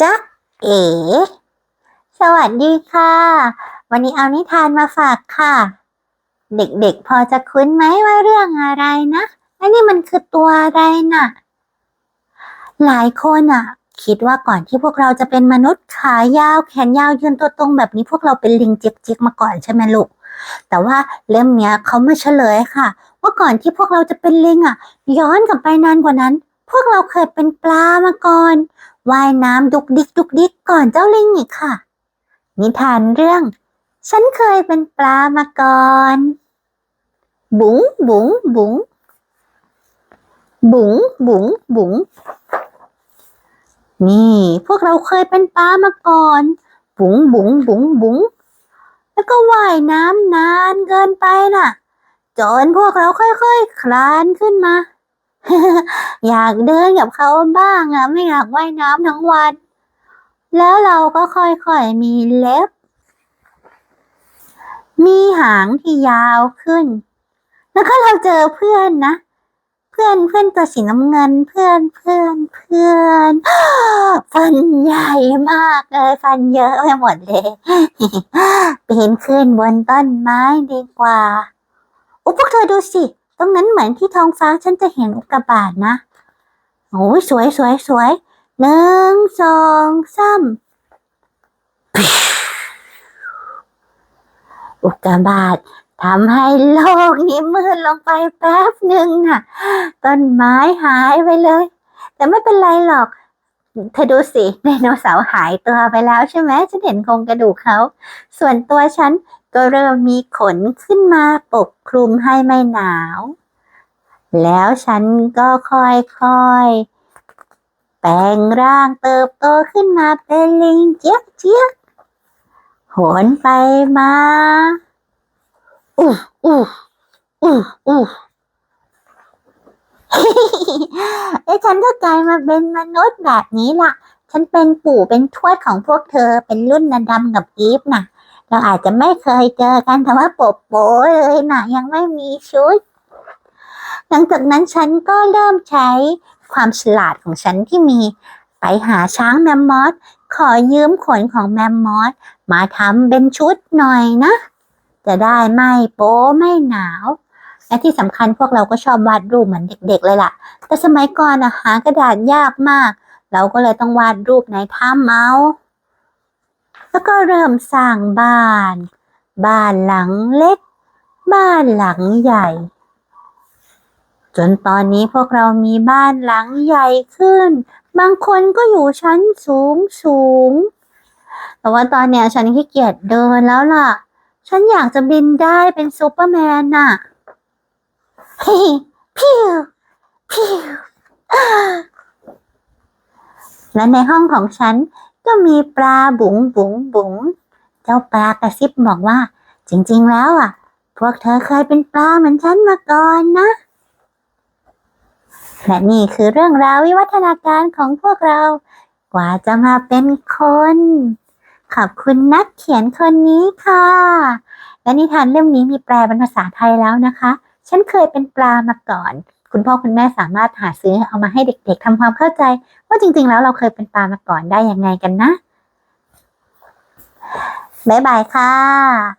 จ๊ะเอ๋ สวัสดีค่ะ วันนี้เอานิทานมาฝากค่ะ เด็กๆพอจะคุ้นไหมว่าเรื่องอะไรนะและนี่มันคือตัวอะไรน่ะ หลายคนอะคิดว่าก่อนที่พวกเราจะเป็นมนุษย์ขายาวแขนยาวยืนตัวตรงแบบนี้พวกเราเป็นลิงเจ๊กๆมาก่อนใช่ไหมลูก แต่ว่าเล่มเนี้ยเขาไมาเฉลยค่ะ ว่าก่อนที่พวกเราจะเป็นลิงอะย้อนกลับไปนานกว่านั้น พวกเราเคยเป็นปลามาก่อน ว่ายน้ำดุกดิกดุกดิกก่อนเจ้าลิงอีกค่ะ นิทานเรื่อง ฉันเคยเป็นปลามาก่อน บุ๋งบุ๋งบุ๋งบุ๋งบุ๋งบุ๋งนี่ พวกเราเคยเป็นปลามาก่อน บุ๋งบุ๋งบุ๋งบุ๋งแล้วก็ว่ายน้ำนานเกินไปน่ะ จนพวกเราค่อยๆคคลานขึ้นมา อยากเดินกับเขาบ้างอะไม่อยากว่ายน้ำทั้งวัน แล้วเราก็ค่อยๆมีเล็บ มีหางที่ยาวขึ้น แล้วก็เราเจอเพื่อนนะ เพื่อนเพื่อนตัวสีน้ำเงิน เพื่อนเพื่อนเพื่อนฟันใหญ่มากเลยฟันเยอะไปหมดเลยปีนขึ้นบนต้นไม้ดีกว่าอุยพวกเธอดูสิ ตรงนั้นเหมือนที่ท้องฟ้าฉันจะเห็นอุกกาบาตนะโอ้ยสวยสวยสวยหนึ่งสองสามอุกกาบาตทำให้โลกนี้มืดลงไปแป๊บหนึ่งน่ะต้นไม้หายไปเลย แต่ไม่เป็นไรหรอก เธอดูสิไดโนเสาร์หายตัวไปแล้วใช่ไหมฉันเห็นโครงกระดูกเขา ส่วนตัวฉันก็เริ่มมีขนขึ้นมาปกคลุมให้ไม่หนาว แล้วฉันก็ค่อยๆ แปลงร่างเติบโตขึ้นมาเป็นลิงเจี๊ยกเจี๊ยกโหนไปมาอู้อู้อู้อู้ เอ้ฉันก็กลายมาเป็นมนุษย์แบบนี้ล่ะ ฉันเป็นปู่เป็นทวดของพวกเธอ เป็นรุ่นนาดำกับอีฟน่ะเราอาจจะไม่เคยเจอกันแต่ว่าโปบโปเลยนะยังไม่มีชุด หลังจากนั้นฉันก็เริ่มใช้ความฉลาดของฉันที่มีไปหาช้างแมมมอสขอยืมขนของแมมมอสมาทำเป็นชุดหน่อยนะ จะได้ไม่โป๊ไม่หนาว และที่สำคัญพวกเราก็ชอบวาดรูปเหมือนเด็ก ๆ เลยล่ะ แต่สมัยก่อนอะหากระดาษยากมาก เราก็เลยต้องวาดรูปในถ้ำเอาแล้วก็เริ่มสร้างบ้าน บ้านหลังเล็ก บ้านหลังใหญ่ จนตอนนี้พวกเรามีบ้านหลังใหญ่ขึ้น บางคนก็อยู่ชั้นสูงสูง แต่ว่าตอนเนี้ยฉันขี้เกียจเดินแล้วล่ะ ฉันอยากจะบินได้เป็นซูเปอร์แมนน่ะ พิวพิวและในห้องของฉันก็มีปลาบุ๋งบุ๋งบุ๋งเจ้าปลากระซิบบอกว่า จริง ๆ แล้วอะ พวกเธอเคยเป็นปลาเหมือนฉันมาก่อนนะและนี่คือเรื่องราววิวัฒนาการของพวกเรา กว่าจะมาเป็นคน ขอบคุณนักเขียนคนนี้ค่ะ และนิทานเล่มนี้มีแปลเป็นภาษาไทยแล้วนะคะ ฉันเคยเป็นปลามาก่อน คุณพ่อคุณแม่สามารถหาซื้อเอามาให้เด็ก ๆทำความเข้าใจ ว่าจริง ๆ แล้วเราเคยเป็นปลามาก่อนได้ยังไงกันนะ บ๊ายบายค่ะ